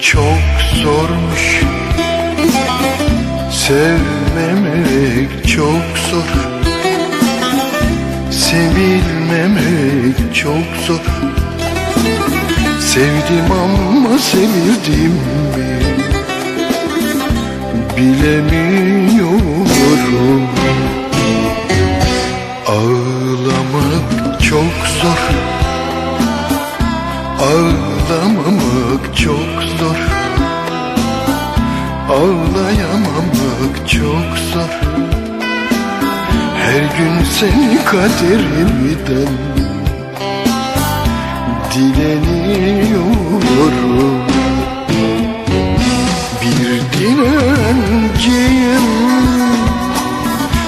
çok zormuş. Sevmemek çok zor. Sevilmemek çok zor. Sevdim ama sevildim mi? Bilemiyorum Ağlayamamak çok zor. Her gün seni kaderimden Dileniyorum. Bir dilenciyim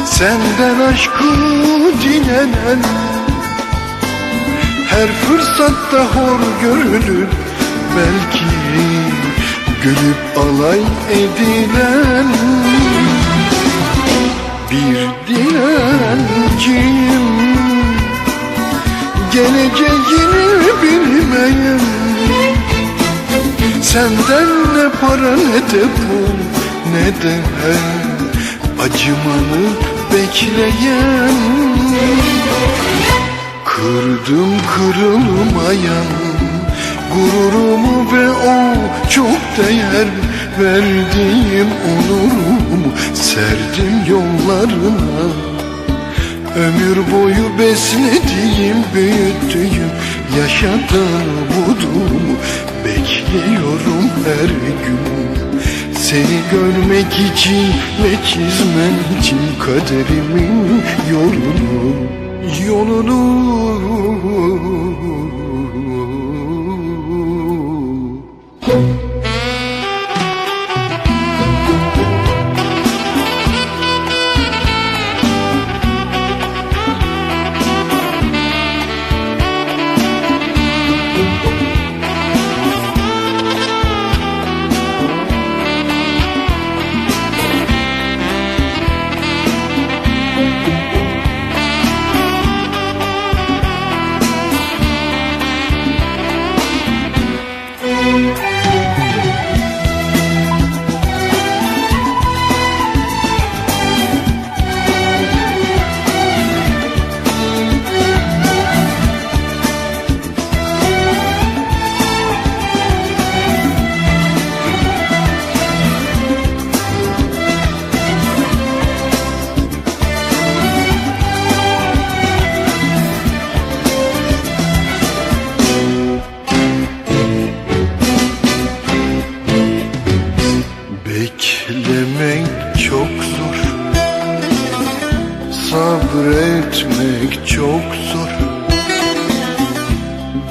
Senden aşkı dilenen. Her fırsatta hor görülüp belki gülüp alay edilen bir dilenciyim geleceğini bilmeyen senden ne para ne de pul ne de acımanı bekleyen. Kırdım kırılmayan gururumu o çok değer verdiğim onurumu serdim yollarına Ömür boyu beslediğim, büyüttüğüm, yaşadığım umudumu bekliyorum her gün. Seni görmek için ve çizmen için kaderimin yolunu, yolunu.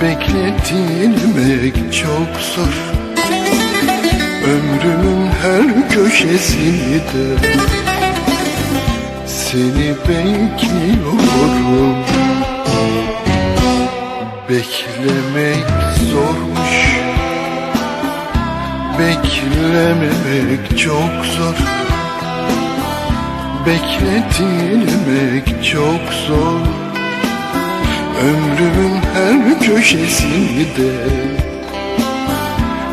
Bekletilmek çok zor. Ömrümün her köşesinde Seni bekliyorum. Beklemek zormuş. Beklememek çok zor. Bekletilmek çok zor Ömrümün her köşesinde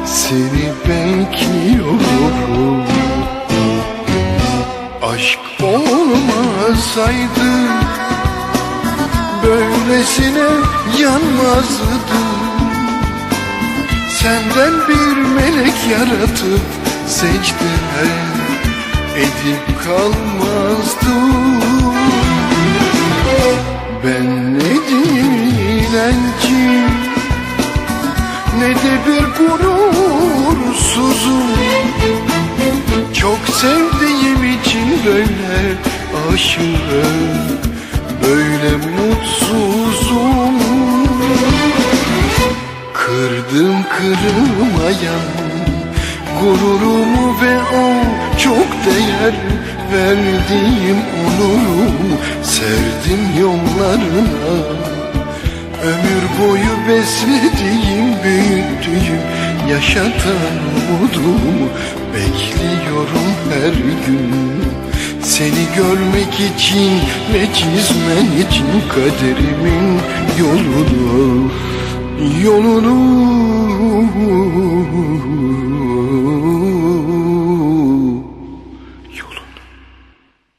Seni bekliyorum. Aşk olmasaydı Böylesine yanmazdım Senden bir melek yaratıp secde edip kalmazdım. Ben ne gurursuzum. Çok sevdiğim için böyle aşığım Böyle mutsuzum. Kırdım kırılmayan gururumu ve o çok değer verdiğim onurumu serdim yollarına. Ömür boyu beslediğim, büyüttüğüm, yaşatan umudumu bekliyorum her gün. Seni görmek için ve çizmen için kaderimin yolunu yolunu